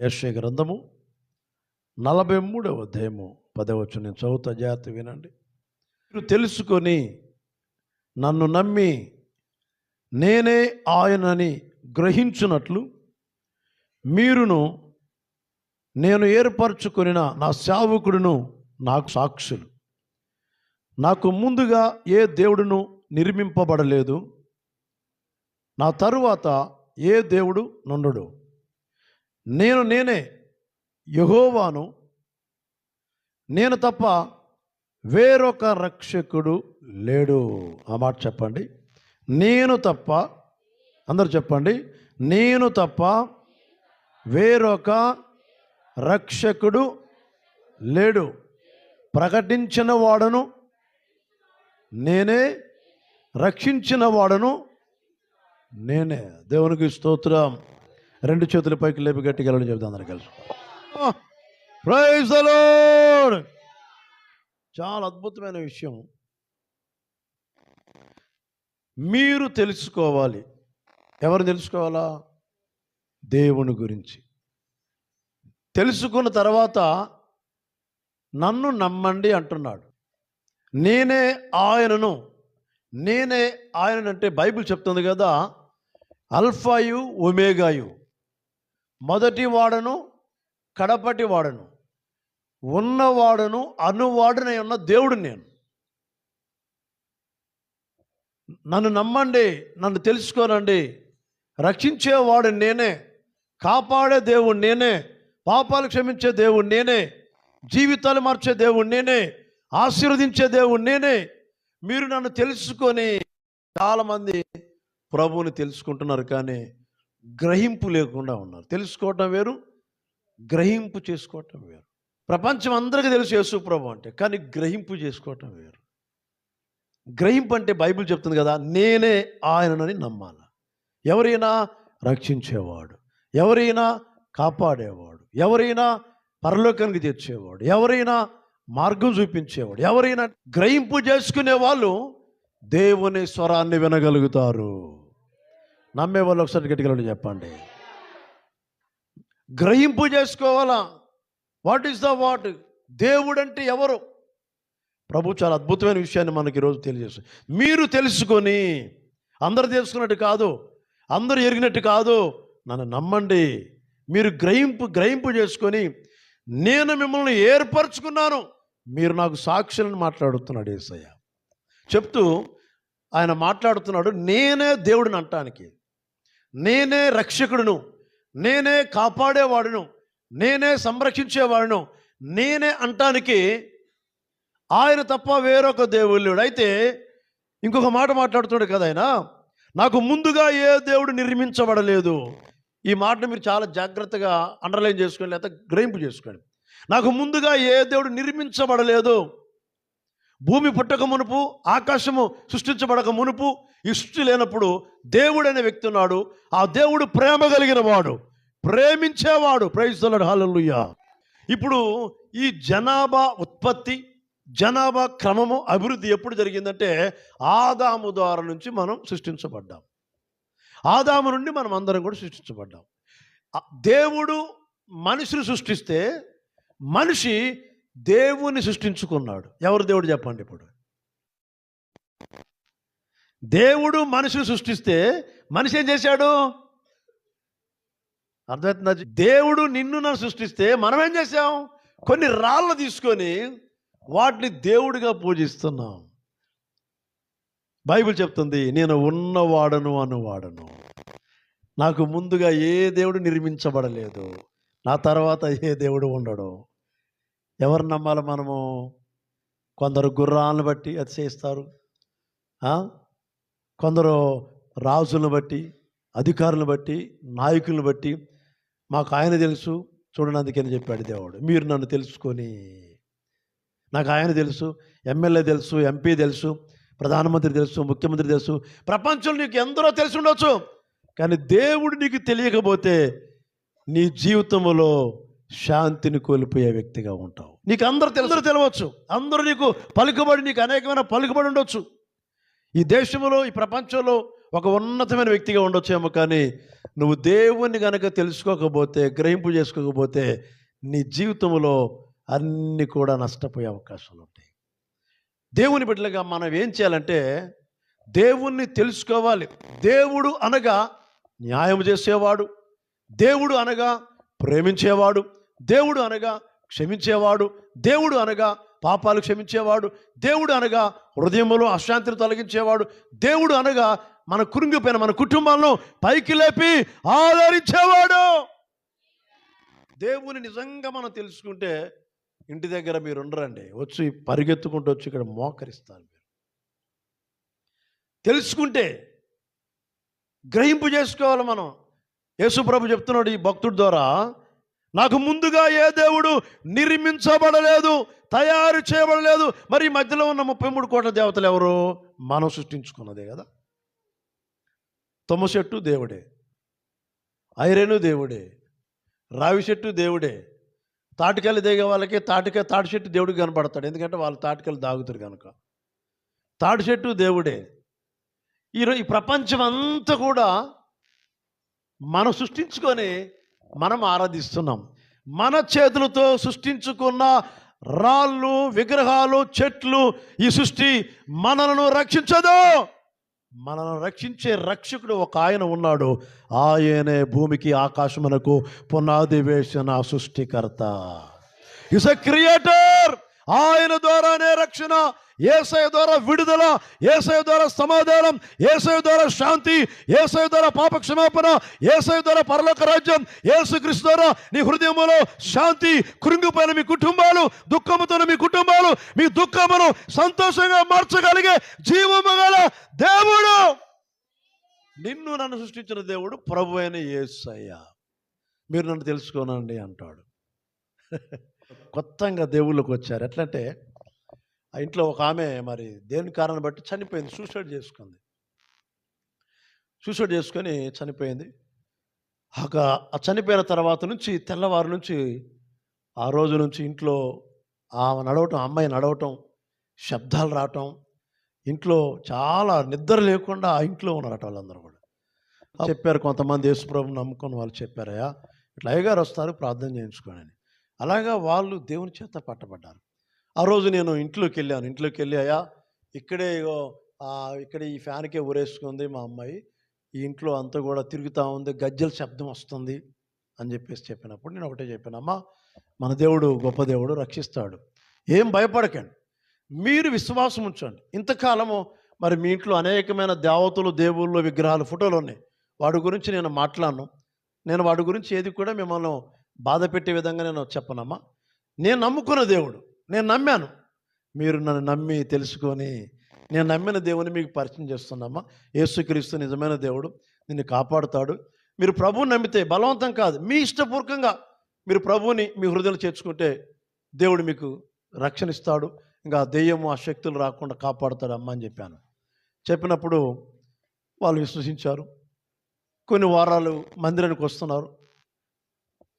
యశ్వ గ్రంథము నలభై మూడవ అధ్యాయము పదవచ్చు నేను చదువుతా జాగ్రత్త వినండి. మీరు తెలుసుకొని నన్ను నమ్మి నేనే ఆయనని గ్రహించినట్లు మీరును నేను ఏర్పరచుకొనిన నా సేవకుడును నాకు సాక్షులు. నాకు ముందుగా ఏ దేవుడును నిర్మింపబడలేదు నా తరువాత ఏ దేవుడు నుండడు. నేను నేనే యహోవాను. నేను తప్ప వేరొక రక్షకుడు లేడు. ఆ మాట చెప్పండి. నేను తప్ప అందరు చెప్పండి. నేను తప్ప వేరొక రక్షకుడు లేడు. ప్రకటించిన వాడను నేనే రక్షించిన వాడను నేనే. దేవునికి స్తోత్రం. రెండు చేతుల పైకి లేపి గట్టిగా వెళ్ళని చెబుతా కలిసి. ప్రైజ్ చాలా అద్భుతమైన విషయం. మీరు తెలుసుకోవాలి. ఎవరు తెలుసుకోవాలా? దేవుని గురించి. తెలుసుకున్న తర్వాత నన్ను నమ్మండి అంటున్నాడు. నేనే ఆయనను నేనే ఆయన అంటే బైబిల్ చెప్తుంది కదా అల్ఫాయు ఒమేగాయు మొదటి వాడను కడపటి వాడను ఉన్నవాడును అనువాడునై ఉన్న దేవుడు నేను. నన్ను నమ్మండి నన్ను తెలుసుకోనండి. రక్షించేవాడు నేనే కాపాడే దేవుడు నేనే పాపాలు క్షమించే దేవుడు నేనే జీవితాలు మార్చే దేవుడు నేనే ఆశీర్వదించే దేవుడు నేనే. మీరు నన్ను తెలుసుకొని చాలామంది ప్రభువుని తెలుసుకుంటున్నారు కానీ గ్రహింపు లేకుండా ఉన్నారు. తెలుసుకోవటం వేరు గ్రహింపు చేసుకోవటం వేరు. ప్రపంచం అందరికీ తెలుసు యేసు ప్రభు అంటే కానీ గ్రహింపు చేసుకోవటం వేరు. గ్రహింపు అంటే బైబిల్ చెప్తుంది కదా నేనే ఆయననని నమ్మాల. ఎవరైనా రక్షించేవాడు ఎవరైనా కాపాడేవాడు ఎవరైనా పరలోకానికి తెచ్చేవాడు ఎవరైనా మార్గం చూపించేవాడు ఎవరైనా గ్రహింపు చేసుకునే వాళ్ళు దేవుని స్వరాన్ని వినగలుగుతారు. నమ్మే వాళ్ళు ఒకసారి గట్టిగా చెప్పండి. గ్రహింపు చేసుకోవాలా? వాట్ ఈస్ ద వాట్ దేవుడు అంటే ఎవరు? ప్రభు చాలా అద్భుతమైన విషయాన్ని మనకి ఈరోజు తెలియజేస్తుంది. మీరు తెలుసుకొని అందరు తెలుసుకున్నట్టు కాదు అందరూ ఎరిగినట్టు కాదు నన్ను నమ్మండి. మీరు గ్రహింపు గ్రహింపు చేసుకొని నేను మిమ్మల్ని ఏర్పరచుకున్నాను. మీరు నాకు సాక్షులను మాట్లాడుతున్నాడు ఏసయ్య. చెప్తూ ఆయన మాట్లాడుతున్నాడు నేనే దేవుడిని అంటానికి. నేనే రక్షకుడును. నేనే కాపాడేవాడును. నేనే సంరక్షించేవాడును. నేనే అంటానికి ఆయన తప్ప వేరొక దేవుళ్ళుడు అయితే ఇంకొక మాట మాట్లాడుతున్నాడు కదా ఆయన? నాకు ముందుగా ఏ దేవుడు నిర్మించబడలేదు. ఈ మాటను మీరు చాలా జాగ్రత్తగా అండర్లైన్ చేసుకోండి లేకపోతే గ్రహింపు చేసుకోండి. నాకు ముందుగా ఏ దేవుడు నిర్మించబడలేదు. భూమి పుట్టక మునుపు ఆకాశము సృష్టించబడక మునుపు ఈ సృష్టి లేనప్పుడు దేవుడు అనే వ్యక్తి ఉన్నాడు. ఆ దేవుడు ప్రేమ కలిగిన వాడు ప్రేమించేవాడు. ప్రైస్తలాడు హాలలుయ్య ఇప్పుడు ఈ జనాభా ఉత్పత్తి జనాభా క్రమము అభివృద్ధి ఎప్పుడు జరిగిందంటే ఆదాము ద్వారా నుంచి మనం సృష్టించబడ్డాం. ఆదాము నుండి మనం అందరం కూడా సృష్టించబడ్డాం. దేవుడు మనిషిని సృష్టిస్తే మనిషి దేవుని సృష్టించుకున్నాడు. ఎవరు దేవుడు చెప్పండి ఇప్పుడు? దేవుడు మనిషిని సృష్టిస్తే మనిషి ఏం చేశాడు? అర్థమవుతుందా? దేవుడు నిన్ను నన్ను సృష్టిస్తే మనం ఏం చేసాం కొన్ని రాళ్ళు తీసుకొని వాటిని దేవుడిగా పూజిస్తున్నాం. బైబిల్ చెప్తుంది నేను ఉన్నవాడను అనువాడను. నాకు ముందుగా ఏ దేవుడు నిర్మించబడలేదు. నా తర్వాత ఏ దేవుడు ఉండడు. ఎవరు నమ్మాలి మనము? కొందరు గుర్రాలను బట్టి అతిశయిస్తారు కొందరు రాజులను బట్టి అధికారులను బట్టి నాయకులను బట్టి మాకు ఆయన తెలుసు చూడండి అందుకని చెప్పాడు దేవుడు. మీరు నన్ను తెలుసుకొని. నాకు ఆయన తెలుసు ఎమ్మెల్యే తెలుసు ఎంపీ తెలుసు ప్రధానమంత్రి తెలుసు ముఖ్యమంత్రి తెలుసు. ప్రపంచంలో నీకు ఎందరో తెలిసి ఉండొచ్చు. కానీ దేవుడు నీకు తెలియకపోతే నీ జీవితంలో శాంతిని కోల్పోయే వ్యక్తిగా ఉంటావు. నీకు అందరూ తెలుసు. తెలవచ్చు. అందరూ నీకు పలుకుబడి నీకు అనేకమైన పలుకుబడి ఉండొచ్చు. ఈ దేశంలో ఈ ప్రపంచంలో ఒక ఉన్నతమైన వ్యక్తిగా ఉండొచ్చేమో కానీ నువ్వు దేవుణ్ణి కనుక తెలుసుకోకపోతే గ్రహింపు చేసుకోకపోతే నీ జీవితంలో అన్నీ కూడా నష్టపోయే అవకాశాలు ఉంటాయి. దేవుని బిడ్డలుగా మనం ఏం చేయాలంటే దేవుణ్ణి తెలుసుకోవాలి. దేవుడు అనగా న్యాయం చేసేవాడు. దేవుడు అనగా ప్రేమించేవాడు. దేవుడు అనగా క్షమించేవాడు దేవుడు అనగా పాపాలు క్షమించేవాడు దేవుడు అనగా హృదయంలో అశాంతిని తొలగించేవాడు దేవుడు అనగా మన కురింగిపోయిన మన కుటుంబాలను పైకి లేపి ఆదరించేవాడు. దేవుని నిజంగా మనం తెలుసుకుంటే ఇంటి దగ్గర మీరు ఉండరండి వచ్చి పరిగెత్తుకుంటూ వచ్చి ఇక్కడ మోకరిస్తారు మీరు. తెలుసుకుంటే గ్రహింపు చేసుకోవాలి మనం. యేసుప్రభు చెప్తున్నాడు ఈ భక్తుడి ద్వారా నాకు ముందుగా ఏ దేవుడు నిర్మించబడలేదు తయారు చేయబడలేదు మరి మధ్యలో ఉన్న ముప్పై మూడు కోట్ల దేవతలు ఎవరు? మనం సృష్టించుకున్నదే కదా. తుమ్మ చెట్టు దేవుడే ఐరను దేవుడే రావి చెట్టు దేవుడే. తాటికాయలు దిగే వాళ్ళకి తాటికాయ తాటి చెట్టు దేవుడికి కనపడతాడు. ఎందుకంటే వాళ్ళు తాటికాయలు దాగుతారు కనుక. తాటి చెట్టు దేవుడే ఈరోజు ఈ ప్రపంచం అంతా కూడా మనం సృష్టించుకొని మనం ఆరాధిస్తున్నాం. మన చేతులతో సృష్టించుకున్న రాళ్ళు విగ్రహాలు చెట్లు ఈ సృష్టి మనలను రక్షించదు. మనల్ని రక్షించే రక్షకుడు ఒక ఆయన ఉన్నాడు. ఆయనే భూమికి ఆకాశమునకు పునాది వేసిన సృష్టికర్త. ఇస్ ఎ క్రియేటర్ ఆయన ద్వారానే రక్షణ ఏసయ ద్వారా విడుదల ఏసయ ద్వారా సమాధానం ఏసయ ద్వారా శాంతి ఏసయ ద్వారా పాప క్షమాపణ ఏసయ ద్వారా పరలోక రాజ్యం యేసుక్రీస్తు ద్వారా నీ హృదయములో శాంతి కృంగిపోయిన మీ కుటుంబాలు దుఃఖముతో మీ కుటుంబాలు మీ దుఃఖమును సంతోషంగా మార్చగలిగే జీవము గల దేవుడు. నిన్ను నన్ను సృష్టించిన దేవుడు ప్రభు అయిన యేసయ్య. మీరు నన్ను తెలుసుకోనండి అంటాడు. కొత్తగా దేవుళ్ళకి వచ్చారు. ఎట్లంటే ఆ ఇంట్లో ఒక ఆమె మరి దేని కారణం బట్టి చనిపోయింది. సూసైడ్ చేసుకుంది. సూసైడ్ చేసుకొని చనిపోయింది. ఒక ఆ చనిపోయిన తర్వాత నుంచి తెల్లవారు నుంచి ఆ రోజు నుంచి ఇంట్లో ఆమె నడవటం అమ్మాయి నడవటం శబ్దాలు రావటం ఇంట్లో చాలా నిద్ర లేకుండా ఆ ఇంట్లో ఉన్నారట వాళ్ళందరూ కూడా. చెప్పారు కొంతమంది యేసుప్రభు నమ్ముకొని వాళ్ళు చెప్పారయ్యా ఇట్లా అయ్యగారు వస్తారు ప్రార్థన చేయించుకోనని. అలాగా వాళ్ళు దేవుని చేత పట్టబడ్డారు. ఆ రోజు నేను ఇంట్లోకి వెళ్ళాను. ఇంట్లోకి వెళ్ళి అయ్యా ఇక్కడే ఇక్కడ ఈ ఫ్యాన్కే ఊరేసుకుంది మా అమ్మాయి. ఈ ఇంట్లో అంతా కూడా తిరుగుతూ ఉంది గజ్జల శబ్దం వస్తుంది అని చెప్పేసి చెప్పినప్పుడు నేను ఒకటే చెప్పాను అమ్మా మన దేవుడు గొప్ప దేవుడు రక్షిస్తాడు. ఏం భయపడకండి. మీరు విశ్వాసం ఉంచండి. ఇంతకాలము మరి మీ ఇంట్లో అనేకమైన దేవతలు దేవుళ్ళు విగ్రహాలు ఫోటోలు ఉన్నాయి. వాడి గురించి నేను మాట్లాడను. నేను వాడి గురించి ఏది కూడా మిమ్మల్ని బాధ పెట్టే విధంగా నేను చెప్పనమ్మా. నేను నమ్ముకున్న దేవుడు. నేను నమ్మాను. మీరు నన్ను నమ్మి తెలుసుకొని నేను నమ్మిన దేవుని మీకు పరిచయం చేస్తున్నామ్మా యేసుక్రీస్తు నిజమైన దేవుడు. నిన్ను కాపాడుతాడు. మీరు ప్రభువుని నమ్మితే బలవంతం కాదు. మీ ఇష్టపూర్వకంగా మీరు ప్రభువుని మీ హృదయంలో చేర్చుకుంటే దేవుడు మీకు రక్షణ ఇస్తాడు ఇంకా దెయ్యము ఆ శక్తులు రాకుండా కాపాడుతాడు అమ్మ అని చెప్పాను. చెప్పినప్పుడు వాళ్ళు విశ్వసించారు. కొన్ని వారాలు మందిరానికి వస్తున్నారు.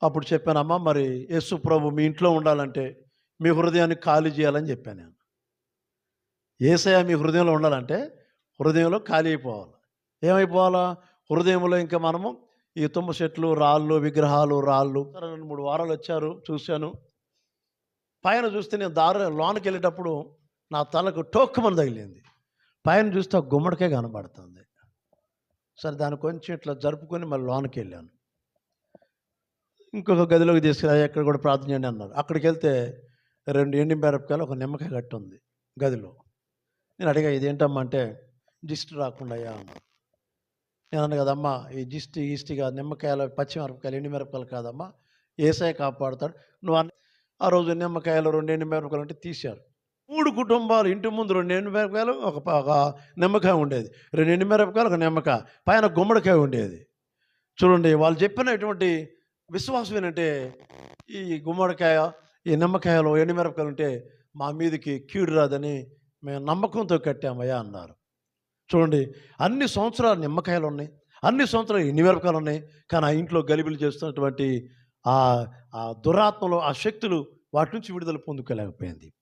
అప్పుడు చెప్పానమ్మా మరి యేసు ప్రభు మీ ఇంట్లో ఉండాలంటే మీ హృదయాన్ని ఖాళీ చేయాలని చెప్పాను నేను. ఏసయ మీ హృదయంలో ఉండాలంటే హృదయంలో ఖాళీ అయిపోవాలి. ఏమైపోవాలా? హృదయంలో ఇంకా మనము ఈ తుమ్మ చెట్లు రాళ్ళు విగ్రహాలు రాళ్ళు రెండు మూడు వారాలు వచ్చారు చూశాను. పైన చూస్తే నేను దారి లోనకి వెళ్ళేటప్పుడు నా తలకు టోక్కుమని తగిలింది. పైన చూస్తే గుమ్మడికే కనబడుతుంది. సరే దాన్ని కొంచెం ఇట్లా జరుపుకొని మళ్ళీ లోనకి వెళ్ళాను. ఇంకొక గదిలోకి తీసుకెళ్ళి ఎక్కడ కూడా ప్రార్థన చేయండి అన్నారు అక్కడికి వెళ్తే రెండు ఎండి మిరపకాయలు ఒక నిమ్మకాయ కట్టి ఉంది గదిలో. నేను అడిగా ఇదేంటమ్మా అంటే జిస్ట్ రాకుండా అయ్యా అన్నారు నేను అన్న కదమ్మా ఈ జిస్ట్ ఈస్టిగా నిమ్మకాయలు పచ్చిమిరపకాయలు ఎండి మిరపకాయలు కాదమ్మా ఏసఐ కాపాడుతాడు. నువ్వు అన్న ఆ రోజు నిమ్మకాయలు రెండు ఎండి మిరపకాయలు అంటే తీశారు. మూడు కుటుంబాలు ఇంటి ముందు రెండు ఎండు మిరపకాయలు ఒక ఒక నిమ్మకాయ ఉండేది. రెండు ఎండు మిరపకాయలు ఒక నిమ్మకాయ. పైన గుమ్మడికాయ ఉండేది. చూడండి వాళ్ళు చెప్పినటువంటి విశ్వాసం ఏంటంటే ఈ గుమ్మడికాయ ఈ నిమ్మకాయలు ఎండుమిరపకాయలు ఉంటే మా మీదకి కీడు రాదని మేము నమ్మకంతో కట్టామయ్యా అన్నారు. చూడండి అన్ని సంవత్సరాలు నిమ్మకాయలు ఉన్నాయి అన్ని సంవత్సరాలు ఎండుమిరపకాయలు ఉన్నాయి కానీ ఆ ఇంట్లో గలిబిలు చేస్తున్నటువంటి ఆ ఆ దురాత్మలు ఆ శక్తులు వాటి నుంచి విడుదల పొందుకోలేకపోయింది.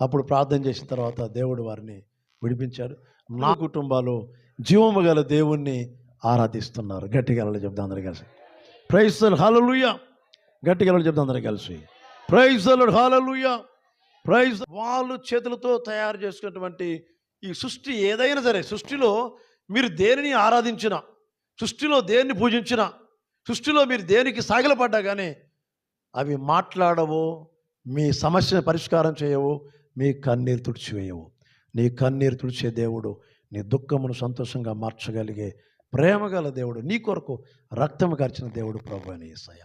అప్పుడు ప్రార్థన చేసిన తర్వాత దేవుడు వారిని విడిపించాడు. నా కుటుంబాలు జీవము గల దేవుణ్ణి ఆరాధిస్తున్నారు. గట్టిగా అలా అందరూ కలిసి. ప్రైజ్ హాలలుయ గట్టిగా అలా చెప్తాం అందరూ కలిసి. ప్రైజ్ హాలలుయ ప్రైజ్ వాళ్ళు చేతులతో తయారు చేసుకున్నటువంటి ఈ సృష్టి ఏదైనా సరే సృష్టిలో మీరు దేనిని ఆరాధించినా సృష్టిలో దేన్ని పూజించినా సృష్టిలో మీరు దేనికి సాగిలపడ్డా కానీ అవి మాట్లాడవు మీ సమస్యను పరిష్కారం చేయవు మీ కన్నీరు తుడిచివేయవు. నీ కన్నీరు తుడిచే దేవుడు నీ దుఃఖమును సంతోషంగా మార్చగలిగే ప్రేమగల దేవుడు నీ కొరకు రక్తము కార్చిన దేవుడు ప్రభు అని యేసయ్య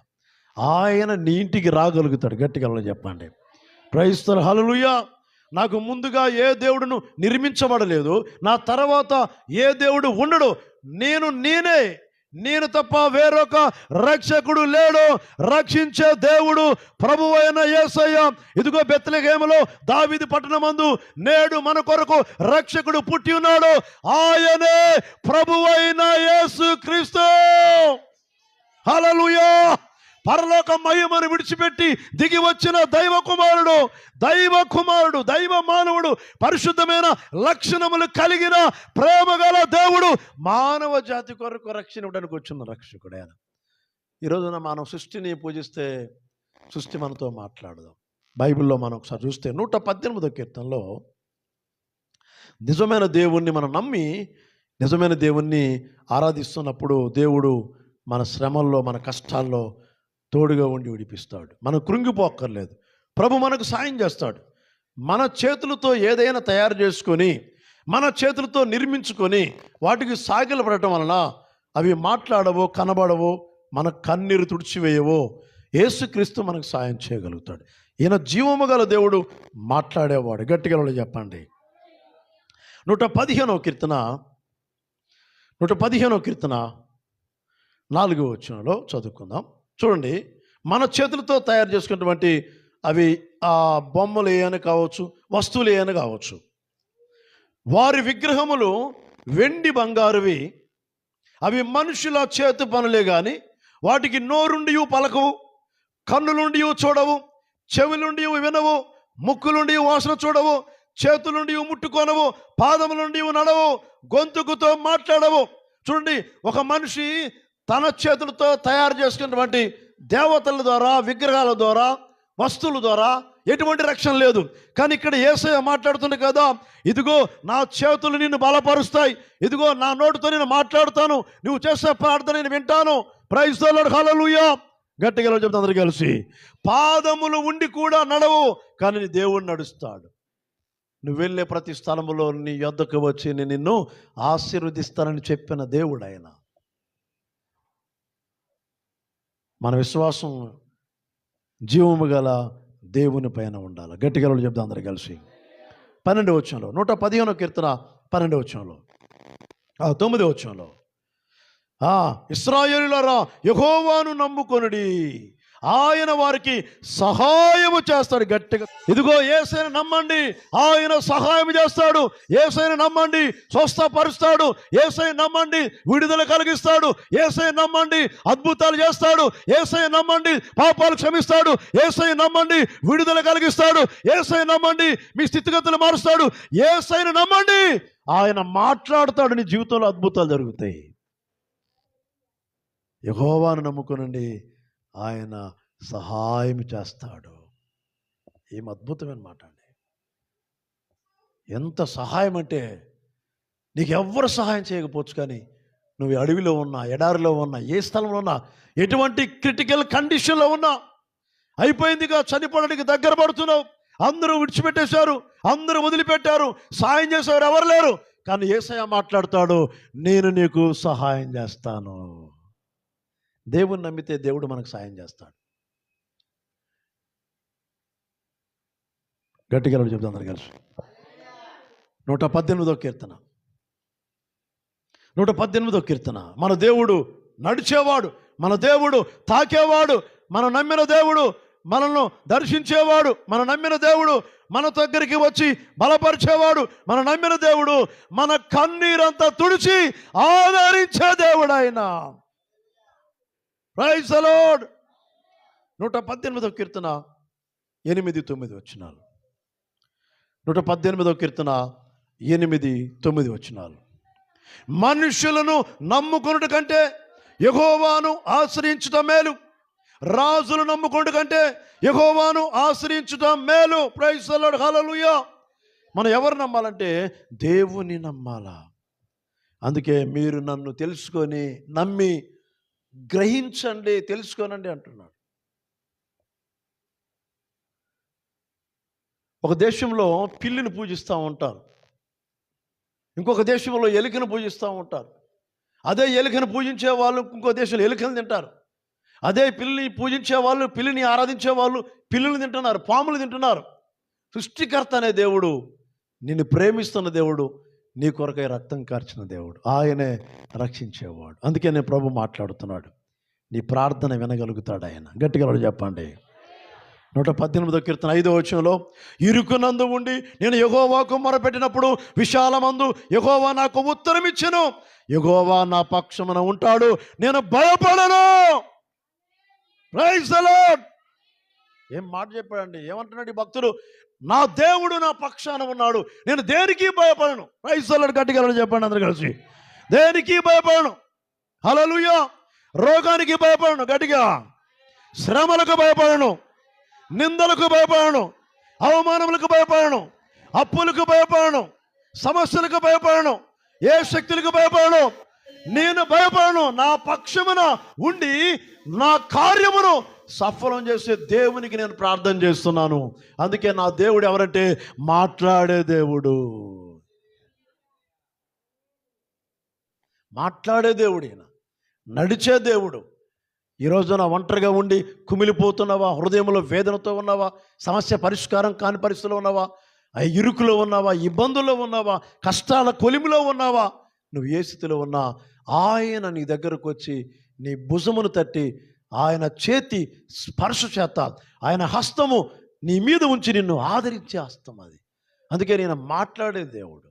ఆయన నీ ఇంటికి రాగలుగుతాడు గట్టిగా చెప్పండి. ప్రైస్తల హలలుయా నాకు ముందుగా ఏ దేవుడును నిర్మించబడలేదు నా తర్వాత ఏ దేవుడు ఉండడు నేను నేనే నేను తప్ప వేరొక రక్షకుడు లేడు. రక్షించే దేవుడు ప్రభు అయిన ఏసయ్య. ఇదిగో బెత్తలగేమలో దావిది పట్టణమందు నేడు మన కొరకు రక్షకుడు పుట్టి ఉన్నాడు. ఆయనే ప్రభు అయిన యేసు క్రీస్తు హలలుయా పరలోక మహిమను విడిచిపెట్టి దిగి వచ్చిన దైవ కుమారుడు దైవ కుమారుడు దైవ మానవుడు పరిశుద్ధమైన లక్షణములు కలిగిన ప్రేమ గల దేవుడు మానవ జాతి కొరకు రక్షణ ఇవ్వడానికి వచ్చిన రక్షకుడే ఈ రోజున మనం సృష్టిని పూజిస్తే సృష్టి మనతో మాట్లాడదాం. బైబిల్లో మనం ఒకసారి చూస్తే నూట పద్దెనిమిదో కీర్తనలో నిజమైన దేవుణ్ణి మనం నమ్మి నిజమైన దేవుణ్ణి ఆరాధిస్తున్నప్పుడు దేవుడు మన శ్రమల్లో మన కష్టాల్లో తోడుగా ఉండి విడిపిస్తాడు. మనం కృంగిపోక్కర్లేదు. ప్రభు మనకు సాయం చేస్తాడు. మన చేతులతో ఏదైనా తయారు చేసుకొని మన చేతులతో నిర్మించుకొని వాటికి సాగిలు పడటం వలన అవి మాట్లాడవో కనబడవో మన కన్నీరు తుడిచివేయవో యేసుక్రీస్తు మనకు సాయం చేయగలుగుతాడు. ఈయన జీవము గల దేవుడు మాట్లాడేవాడు. గట్టిగా చెప్పండి. నూట పదిహేనో కీర్తన నూట పదిహేనో కీర్తన నాలుగో వచనంలో చదువుకుందాం. చూడండి మన చేతులతో తయారు చేసుకున్నటువంటి అవి ఆ బొమ్మలు ఏమైనా కావచ్చు వస్తువులు ఏమైనా కావచ్చు. వారి విగ్రహములు వెండి బంగారువి. అవి మనుషుల చేతి పనులే కానీ వాటికి నోరుండి పలకవు కన్నులుండి చూడవు చెవులుండి వినవు ముక్కులుండి వాసన చూడవు చేతులుండి ముట్టుకొనవు పాదములుండి నడవు గొంతుకుతో మాట్లాడవు. చూడండి ఒక మనిషి తన చేతులతో తయారు చేసుకున్నటువంటి దేవతల ద్వారా విగ్రహాల ద్వారా వస్తువుల ద్వారా ఎటువంటి రక్షణ లేదు. కానీ ఇక్కడ ఏసయ మాట్లాడుతుంది కదా ఇదిగో నా చేతులు నిన్ను బలపరుస్తాయి. ఇదిగో నా నోటితో నేను మాట్లాడుతాను. నువ్వు చేసే ప్రార్థన నేను వింటాను. ప్రైజ్ హలలుయా గట్టిగా చెప్తా అందరు కలిసి పాదములు ఉండి కూడా నడవు కానీ నీ దేవుడు నడుస్తాడు. నువ్వు వెళ్ళే ప్రతి స్థలములో నీ యొద్దకు వచ్చి నేను నిన్ను ఆశీర్వదిస్తానని చెప్పిన దేవుడు ఆయన మన విశ్వాసం జీవము గల దేవుని పైన ఉండాలి. గట్టిగా వాళ్ళు చెప్తాం అందరు కలిసి. పన్నెండు వచ్చంలో నూట పదిహేనో కీర్తన పన్నెండు వచ్చంలో తొమ్మిది వచ్చంలో ఇస్రాయేలులరా యహోవాను నమ్ముకొనుడి. ఆయన వారికి సహాయము చేస్తాడు గట్టిగా. ఇదిగో ఏసైన నమ్మండి. ఆయన సహాయం చేస్తాడు. ఏసైన నమ్మండి. స్వస్థపరుస్తాడు. ఏసై నమ్మండి. విడుదల కలిగిస్తాడు. ఏసై నమ్మండి. అద్భుతాలు చేస్తాడు. ఏసై నమ్మండి. పాపాలు క్షమిస్తాడు. ఏసై నమ్మండి. విడుదల కలిగిస్తాడు. ఏసై నమ్మండి. మీ స్థితిగతులు మారుస్తాడు. ఏసైన నమ్మండి. ఆయన మాట్లాడతాడు. నీ జీవితంలో అద్భుతాలు జరుగుతాయి. యహోవాను నమ్ముకునండి. ఆయన సహాయం చేస్తాడు. ఏం అద్భుతమైన మాట అండి. ఎంత సహాయం అంటే నీకు ఎవ్వరు సహాయం చేయకపోవచ్చు కానీ నువ్వు అడవిలో ఉన్నా ఎడారిలో ఉన్నా ఏ స్థలంలో ఉన్నా ఎటువంటి క్రిటికల్ కండిషన్లో ఉన్నా అయిపోయిందిగా చనిపోవడానికి దగ్గర పడుతున్నావు. అందరూ విడిచిపెట్టేశారు అందరూ వదిలిపెట్టారు సాయం చేసేవారు ఎవరు లేరు. కానీ ఏసయ మాట్లాడతాడు నేను నీకు సహాయం చేస్తాను. దేవుని నమ్మితే దేవుడు మనకు సాయం చేస్తాడు. గట్టిగా చెప్తాం అందరు కలిసి. నూట పద్దెనిమిదో కీర్తన. నూట పద్దెనిమిదో కీర్తన. మన దేవుడు నడిచేవాడు మన దేవుడు తాకేవాడు మన నమ్మిన దేవుడు మనల్ని దర్శించేవాడు మన నమ్మిన దేవుడు మన దగ్గరికి వచ్చి బలపరిచేవాడు మన నమ్మిన దేవుడు మన కన్నీరంతా తుడిచి ఆదరించే దేవుడు ఆయన ప్రైజ్ అలాడ్ నూట పద్దెనిమిదవ కీర్తన ఎనిమిది తొమ్మిది వచ్చినాలు నూట పద్దెనిమిదవ కీర్తన ఎనిమిది తొమ్మిది వచ్చినాలు మనుషులను నమ్ముకొనుట కంటే యహోవాను ఆశ్రయించుట మేలు. రాజులు నమ్ముకొనుట కంటే యహోవాను ఆశ్రయించుట మేలు. ప్రైజ్ హలలుయా మనం ఎవరు నమ్మాలంటే దేవుని నమ్మాలా? అందుకే మీరు నన్ను తెలుసుకొని నమ్మి గ్రహించండి తెలుసుకోనండి అంటున్నాడు. ఒక దేశంలో పిల్లిని పూజిస్తూ ఉంటారు. ఇంకొక దేశంలో ఎలుకను పూజిస్తూ ఉంటారు. అదే ఎలుకను పూజించే వాళ్ళు ఇంకో దేశంలో ఎలుకను తింటారు. అదే పిల్లిని పూజించే వాళ్ళు పిల్లిని ఆరాధించే వాళ్ళు పిల్లులు తింటున్నారు పాములు తింటున్నారు. సృష్టికర్త అనే దేవుడు నిన్ను ప్రేమిస్తున్న దేవుడు నీ కొరకై రక్తం కార్చిన దేవుడు. ఆయనే రక్షించేవాడు. అందుకే నేను ప్రభు మాట్లాడుతున్నాడు. నీ ప్రార్థన వినగలుగుతాడు ఆయన. గట్టిగా చెప్పండి? నూట పద్దెనిమిదో కీర్తన ఐదో వచనంలో ఇరుకునందు ఉండి నేను యగోవాకు మొరపెట్టినప్పుడు విశాలమందు యగోవా నాకు ఉత్తరం ఇచ్చెను. యగోవా నా పక్షమున ఉంటాడు. నేను భయపడను. ప్రైజ్ ఏం మాట చెప్పాడండి? ఏమంటున్నాడు ఈ భక్తుడు? నా దేవుడు నా పక్షాన ఉన్నాడు. నేను దేనికి భయపడను? ప్రైజ్ అలాడ్ గట్టిగా చెప్పండి అందరు కలిసి. దేనికి భయపడను? హలలుయా రోగానికి భయపడను గట్టిగా. శ్రమలకు భయపడను. నిందలకు భయపడను. అవమానములకు భయపడను. అప్పులకు భయపడను. సమస్యలకు భయపడను. ఏ శక్తులకు భయపడను? నేను భయపడను. నా పక్షమున ఉండి నా కార్యమును సఫలం చేసే దేవునికి నేను ప్రార్థన చేస్తున్నాను. అందుకే నా దేవుడు ఎవరంటే మాట్లాడే దేవుడు. మాట్లాడే దేవుడు ఈయన. నడిచే దేవుడు. ఈరోజు నా ఒంటరిగా ఉండి కుమిలిపోతున్నావా? హృదయంలో వేదనతో ఉన్నావా? సమస్య పరిష్కారం కాని పరిస్థితిలో ఉన్నావా? ఆ ఇరుకులో ఉన్నావా? ఇబ్బందుల్లో ఉన్నావా? కష్టాల కొలిమిలో ఉన్నావా? నువ్వు ఏ స్థితిలో ఉన్నా ఆయన నీ దగ్గరకు వచ్చి నీ భుజమును తట్టి ఆయన చేతి స్పర్శ చేత ఆయన హస్తము నీ మీద ఉంచి నిన్ను ఆదరించే హస్తం అది. అందుకే నేను మాట్లాడే దేవుడు.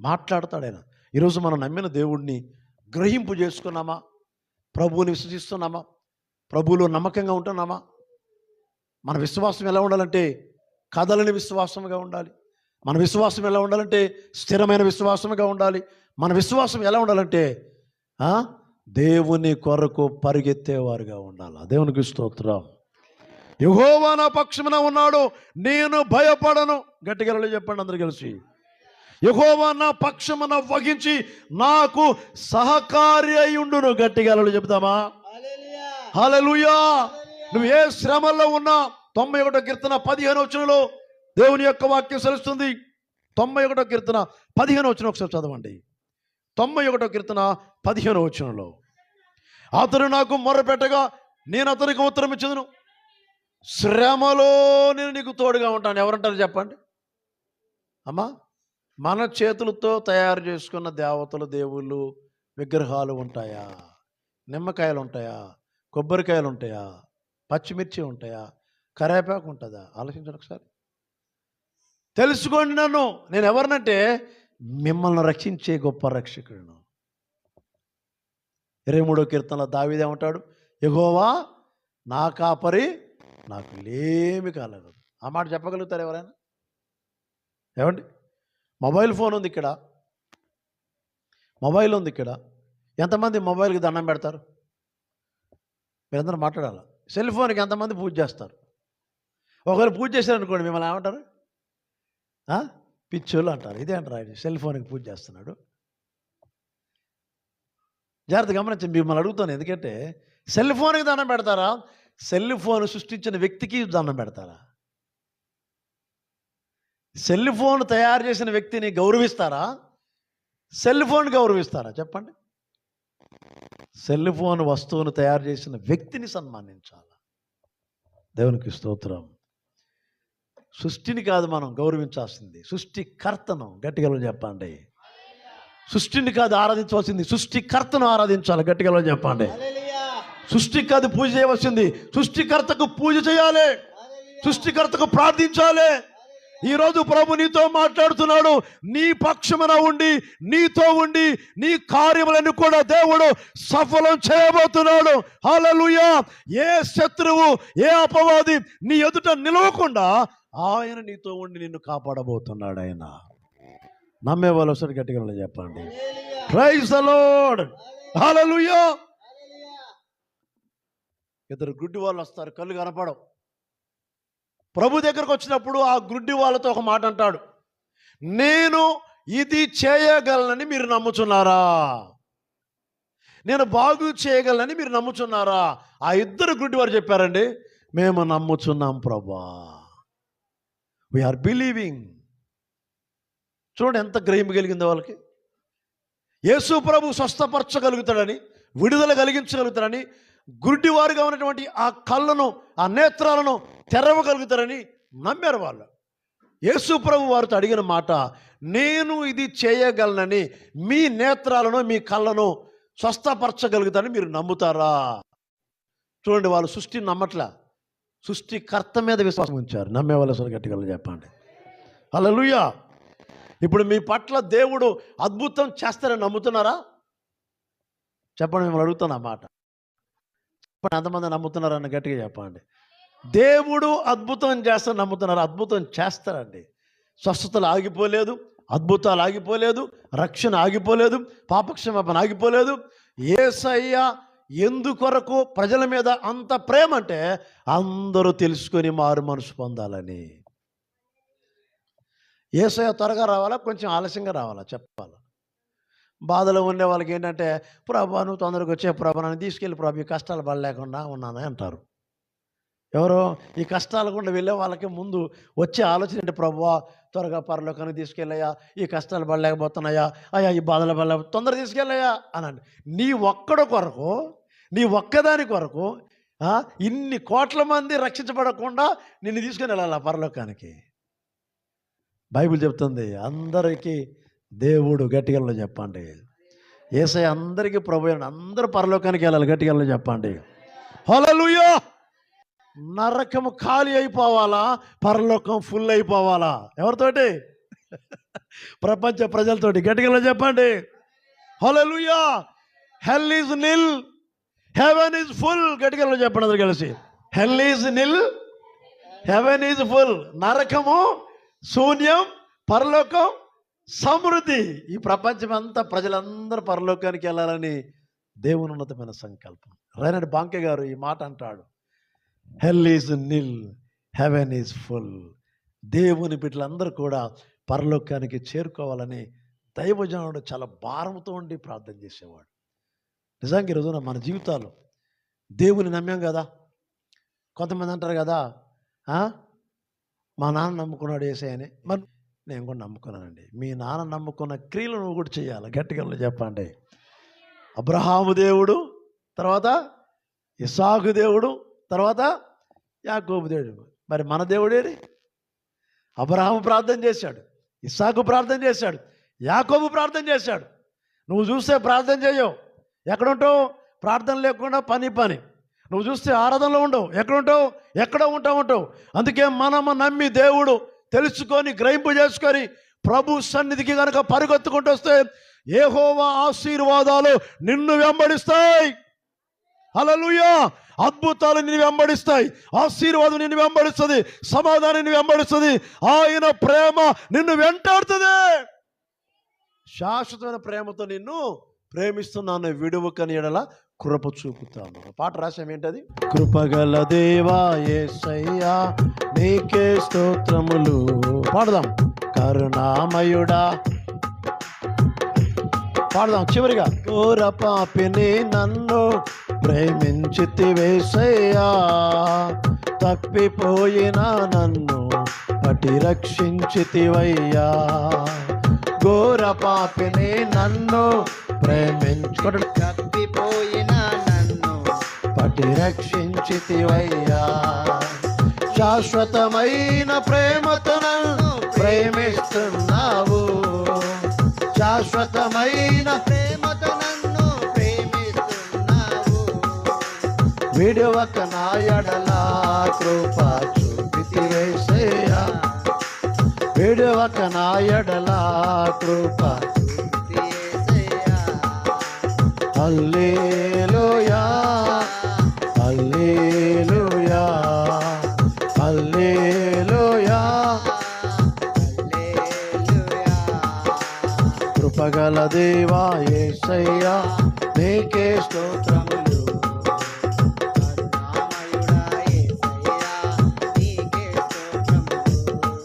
మాట్లాడతాడు ఆయన. ఈరోజు మనం నమ్మిన దేవుడిని గ్రహింపు చేసుకున్నామా? ప్రభువుని విశ్వసిస్తున్నామా? ప్రభువులో నమ్మకంగా ఉంటున్నామా? మన విశ్వాసం ఎలా ఉండాలంటే కదలని విశ్వాసంగా ఉండాలి. మన విశ్వాసం ఎలా ఉండాలంటే స్థిరమైన విశ్వాసంగా ఉండాలి. మన విశ్వాసం ఎలా ఉండాలంటే దేవుని కొరకు పరిగెత్తేవారుగా ఉండాలి. దేవునికి స్తోత్రం. యహోవా నా పక్షమున ఉన్నాడు నేను భయపడను. గట్టిగా వెళ్ళి చెప్పండి అందరు కలిసి. యహోవా నా పక్షమున వహించి నాకు సహకారి ఉండును. గట్టిగా వెళ్ళి చెప్తామా హల్లెలూయా. నువ్వు ఏ శ్రమల్లో ఉన్నా తొంభై ఒకటో కీర్తన పదిహేను వచనంలో దేవుని యొక్క వాక్యం సెలుస్తుంది. తొంభై ఒకటో కీర్తన పదిహేను వచ్చిన ఒకసారి చదవండి. తొంభై ఒకటో కీర్తన పదిహేను వచనంలో అతడు నాకు మొర్రపెట్టగా నేను అతనికి ఉత్తరం ఇచ్చదును. శ్రమలో నేను నీకు తోడుగా ఉంటాను. ఎవరంటారు చెప్పండి? అమ్మా మన చేతులతో తయారు చేసుకున్న దేవతలు దేవుళ్ళు విగ్రహాలు ఉంటాయా? నిమ్మకాయలు ఉంటాయా? కొబ్బరికాయలు ఉంటాయా? పచ్చిమిర్చి ఉంటాయా? కరేపాకు ఉంటుందా? ఆలోచించండి ఒకసారి. తెలుసుకోండి నన్ను. నేను ఎవరినంటే మిమ్మల్ని రక్షించే గొప్ప రక్షకుడును. ఇరవై మూడో కీర్తనలో దావిదేమంటాడు ఎగోవా నా కాపరి నాకు లేమి కాలేదు. ఆ మాట చెప్పగలుగుతారు ఎవరైనా? ఏమండి? మొబైల్ ఫోన్ ఉంది ఇక్కడ. మొబైల్ ఉంది ఇక్కడ. ఎంతమంది మొబైల్కి దండం పెడతారు? మీరందరూ మాట్లాడాలి? సెల్ ఫోన్కి ఎంతమంది పూజ చేస్తారు? ఒకవేళ పూజ చేశారనుకోండి మిమ్మల్ని ఏమంటారు? పిచ్చోళ్ళు అంటారు. ఇదే అంటారు ఆయన. సెల్ ఫోన్కి పూజ చేస్తున్నాడు. జాగ్రత్త గమనించండి. మిమ్మల్ని అడుగుతాను ఎందుకంటే సెల్ ఫోన్కి దండం పెడతారా? సెల్ ఫోన్ సృష్టించిన వ్యక్తికి దండం పెడతారా? సెల్ ఫోన్ తయారు చేసిన వ్యక్తిని గౌరవిస్తారా? Cell phone గౌరవిస్తారా? చెప్పండి. సెల్ ఫోన్ వస్తువును తయారు చేసిన వ్యక్తిని సన్మానించాలి? దేవునికి స్తోత్రం. సృష్టిని కాదు మనం గౌరవించాల్సింది. సృష్టికర్తను గట్టిగా చెప్పండి? సృష్టిని కాదు ఆరాధించవలసింది. సృష్టికర్తను ఆరాధించాలి గట్టిగా చెప్పండి? సృష్టికి కాదు పూజ చేయవలసింది. సృష్టికర్తకు పూజ చేయాలి. సృష్టికర్తకు ప్రార్థించాలి. ఈరోజు ప్రభు నీతో మాట్లాడుతున్నాడు. నీ పక్షమున ఉండి నీతో ఉండి నీ కార్యములను కూడా దేవుడు సఫలం చేయబోతున్నాడు. హల్లెలూయా. ఏ శత్రువు ఏ అపవాది నీ ఎదుట నిలవకుండా ఆయన నీతో ఉండి నిన్ను కాపాడబోతున్నాడు ఆయన నమ్మే వాళ్ళు ఒకసారి గట్టిగా చెప్పండి ప్రైజ్ అలోడ్ లార్డ్ ఇద్దరు గుడ్డి వాళ్ళు వస్తారు కళ్ళు కనపడవు. ప్రభు దగ్గరకు వచ్చినప్పుడు ఆ గుడ్డి వాళ్ళతో ఒక మాట అంటాడు. నేను ఇది చేయగలనని మీరు నమ్ముచున్నారా? నేను బాగు చేయగలనని మీరు నమ్ముచున్నారా? ఆ ఇద్దరు గుడ్డి వారు చెప్పారండి మేము నమ్ముచున్నాం ప్రభా. వీఆర్ బిలీవింగ్ చూడండి ఎంత గ్రహింపు కలిగిందో వాళ్ళకి. యేసు ప్రభు స్వస్థపరచగలుగుతాడని విడుదల కలిగించగలుగుతాడని గుడ్డివారుగా ఉన్నటువంటి ఆ కళ్ళను ఆ నేత్రాలను తెరవగలుగుతారని నమ్మారు వాళ్ళు. యేసు ప్రభు వారితో అడిగిన మాట నేను ఇది చేయగలనని మీ నేత్రాలను మీ కళ్ళను స్వస్థపరచగలుగుతానని మీరు నమ్ముతారా? చూడండి వాళ్ళు సృష్టిని నమ్మట్లా. సృష్టికర్త మీద విశ్వాసం ఉంచారు. నమ్మే వాళ్ళు గట్టిగా చెప్పండి. హల్లెలూయా! ఇప్పుడు మీ పట్ల దేవుడు అద్భుతం చేస్తారని నమ్ముతున్నారా? చెప్పండి మిమ్మల్ని అడుగుతున్నా మాట. చెప్పండి ఎంతమంది నమ్ముతున్నారని గట్టిగా చెప్పండి. దేవుడు అద్భుతం చేస్తారని నమ్ముతున్నారు? అద్భుతం చేస్తారండి. స్వస్థతలు ఆగిపోలేదు అద్భుతాలు ఆగిపోలేదు రక్షణ ఆగిపోలేదు పాపక్షమాపణ ఆగిపోలేదు. ఏసయ్య ఎందుకొరకు ప్రజల మీద అంత ప్రేమ అంటే అందరూ తెలుసుకొని మారు మనసు పొందాలని. ఏసయ్య త్వరగా రావాలా? కొంచెం ఆలస్యంగా రావాలా? చెప్పాలా? బాధలో ఉండే వాళ్ళకి ఏంటంటే ప్రభా నువ్వు తొందరగా వచ్చే ప్రభా నన్ను తీసుకెళ్ళి ప్రభు ఈ కష్టాలు పడలేకుండా ఉన్నానని అంటారు. ఎవరో ఈ కష్టాలు గుండా వెళ్ళే వాళ్ళకి ముందు వచ్చే ఆలోచన ఏంటి? ప్రభువా త్వరగా పరలోకానికి తీసుకెళ్ళయ్యా ఈ కష్టాలు పడలేకపోతున్నాయా అయ్యా ఈ బాధలు పడలే తొందరగా తీసుకెళ్ళయ్యా అని నీ ఒక్కడ కొరకు నీ ఒక్కదాని కొరకు ఇన్ని కోట్ల మంది రక్షించబడకుండా నిన్ను తీసుకుని వెళ్ళాలా పరలోకానికి. బైబిల్ చెప్తుంది అందరికీ దేవుడు గట్టిగల్లో చెప్పండి. ఏసై అందరికీ ప్రభు అందరూ పరలోకానికి వెళ్ళాలి గట్టిగల్లో చెప్పండి. హలలుయో నరకము ఖాళీ అయిపోవాలా? పరలోకం ఫుల్ అయిపోవాలా? ఎవరితోటి? ప్రపంచ ప్రజలతోటి గట్టిగల్లో చెప్పండి. Hallelujah! Hell is nil. Heaven is full గట్టిగా చెప్పండి అందరు కలిసి. Hell is nil heaven is full నరకము శూన్యం పరలోకం సమృద్ధి. ఈ ప్రపంచం అంతా ప్రజలందరూ పరలోకానికి వెళ్ళాలని దేవుని ఉన్నతమైన సంకల్పం. రైనడ్ బాంకే గారు ఈ మాట అంటాడు. Hell is nil heaven is full దేవుని బిడ్డలందరూ కూడా పరలోకానికి చేరుకోవాలని దైవజనుడు చాలా భారంతో ఉండి ప్రార్థన చేసేవాడు. నిజంగా ఈరోజున రోజున మన జీవితాలు దేవుని నమ్మాం కదా? కొంతమంది అంటారు కదా మా నాన్న నమ్ముకున్నాడు ఏసయ్యని మరి నేను కూడా నమ్ముకున్నానండి. మీ నాన్న నమ్ముకున్న క్రియలు నువ్వు కూడా చేయాలి. గట్టిగా చెప్పండి. అబ్రహాము దేవుడు తర్వాత ఇసాకు దేవుడు తర్వాత యాకోబు దేవుడు. మరి మన దేవుడేది అబ్రహాము ప్రార్థన చేశాడు. ఇస్సాకు ప్రార్థన చేశాడు. యాకోబు ప్రార్థన చేశాడు. నువ్వు చూస్తే ప్రార్థన చేయవు. ఎక్కడుంటావు? ప్రార్థన లేకుండా పని పని. నువ్వు చూస్తే ఆరాధనలో ఉండవు. ఎక్కడుంటావు? ఎక్కడ ఉంటావు ఉంటావు అందుకే మనము నమ్మి దేవుడు తెలుసుకొని గ్రహింపు చేసుకొని ప్రభు సన్నిధికి కనుక పరుగెత్తుకుంటూ వస్తే ఏహోవా ఆశీర్వాదాలు నిన్ను వెంబడిస్తాయి. అలలుయా అద్భుతాలు నిన్ను వెంబడిస్తాయి. ఆశీర్వాదం నిన్ను వెంబడిస్తుంది. సమాధానం నిన్ను వెంబడిస్తుంది. ఆయన ప్రేమ నిన్ను వెంటాడుతుంది. శాశ్వతమైన ప్రేమతో నిన్ను ప్రేమిస్తున్నాను విడువకని ఎడల కృప చూపుతాను పాట రాసాం ఏంటది? కృపగల దేవా ఏసయ్యా నీకే స్తోత్రములు. పాడదాం. కరుణామయుడా. పాడదాం చివరిగా. ఘోర పాపిని నన్ను ప్రేమించితివేసయ్యా తప్పిపోయిన నన్ను పటి రక్షించితివయ్యా. ఘోర పాపిని నన్ను ప్రేమించుడు తప్పిపోయిన నన్ను పటి రక్షించితివయ్యా శాశ్వతమైన ప్రేమతో నన్ను ప్రేమిస్తున్నావు. శాశ్వతమైన ప్రేమతో నన్ను ప్రేమిస్తున్నావు. విడవక నాయడలా కృప చూపితివేసయ్యా విడవక నాయడలా కృప హల్లేలూయా హల్లేలూయా హల్లేలూయా. కృపగల దేవా యేసయ్యా నీకే స్తోత్రములు.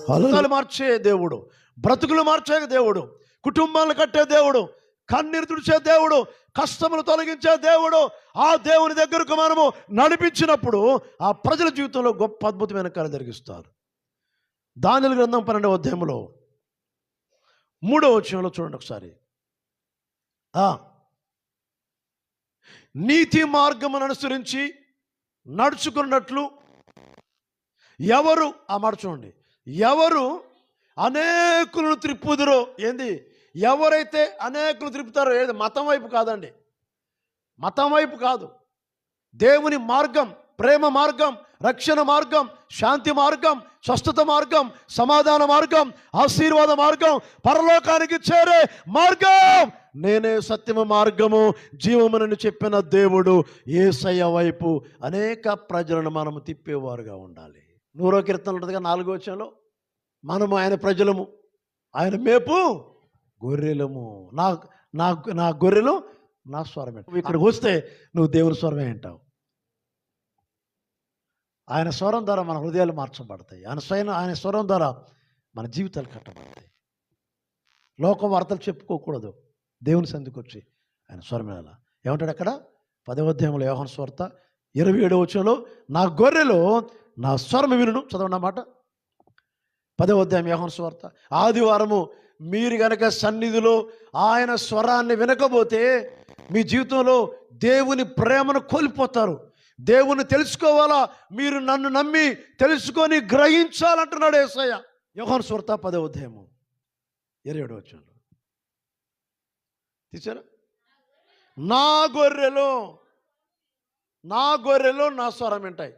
కరుణామయుడా మార్చే దేవుడు బ్రతుకులు మార్చే దేవుడు కుటుంబాలు కట్టే దేవుడు కన్నీరు తుడిచే దేవుడు కష్టములు తొలగించే దేవుడు ఆ దేవుని దగ్గరకు మనము నడిపించినప్పుడు ఆ ప్రజల జీవితంలో గొప్ప అద్భుతమైన కార్యం జరిగిస్తారు. దానిల గ్రంథం పన్నెండవ అధ్యాయంలో మూడవ వచ్చంలో చూడండి ఒకసారి. నీతి మార్గమును అనుసరించి నడుచుకున్నట్లు ఎవరు ఆ మాట చూడండి ఎవరు అనేకులను త్రిప్పుదురో ఏంది? ఎవరైతే అనేకులు తిరుపుతారో ఏది? మతం వైపు కాదండి. మతం వైపు కాదు. దేవుని మార్గం ప్రేమ మార్గం రక్షణ మార్గం శాంతి మార్గం స్వస్థత మార్గం సమాధాన మార్గం ఆశీర్వాద మార్గం పరలోకానికి చేరే మార్గం! నేనే సత్యమ మార్గము జీవమునని చెప్పిన దేవుడు ఏసయ్య వైపు అనేక ప్రజలను మనము తిప్పేవారుగా ఉండాలి. నూరో కీర్తన ఉంటుందిగా నాలుగో వచ్చంలో మనము ఆయన ప్రజలము. ఆయన మేపు. గొర్రెలము. నా నా నా గొర్రెలు నా స్వరమే ఇక్కడికి వస్తే నువ్వు దేవుని స్వరమే వింటావు ఆయన స్వరం ద్వారా మన హృదయాలు మార్చబడతాయి. ఆయన స్వయం ఆయన స్వరం ద్వారా మన జీవితాలు కట్టబడతాయి. లోకం వార్తలు చెప్పుకోకూడదు. దేవుని సంధికి వచ్చి ఆయన స్వరం వినాలా. ఏమంటాడు అక్కడ? పదవ అధ్యాయంలో యోహన స్వార్త ఇరవై ఏడవ వచ్చంలో నా గొర్రెలు నా స్వరం వినును. చదవండి అన్నమాట పదవ అధ్యాయం యోహన స్వార్త. ఆదివారము మీరు గనక సన్నిధిలో ఆయన స్వరాన్ని వినకపోతే మీ జీవితంలో దేవుని ప్రేమను కోల్పోతారు. దేవుని తెలుసుకోవాలా? మీరు నన్ను నమ్మి తెలుసుకొని గ్రహించాలంటున్నాడు ఏసయ్య. యోహన్ స్వర్త పదవ అధ్యాయము. ఇరవై ఏడు వచ్చాను తీసారా? నా గొర్రెలు నా గొర్రెలు నా స్వరం వింటాయి.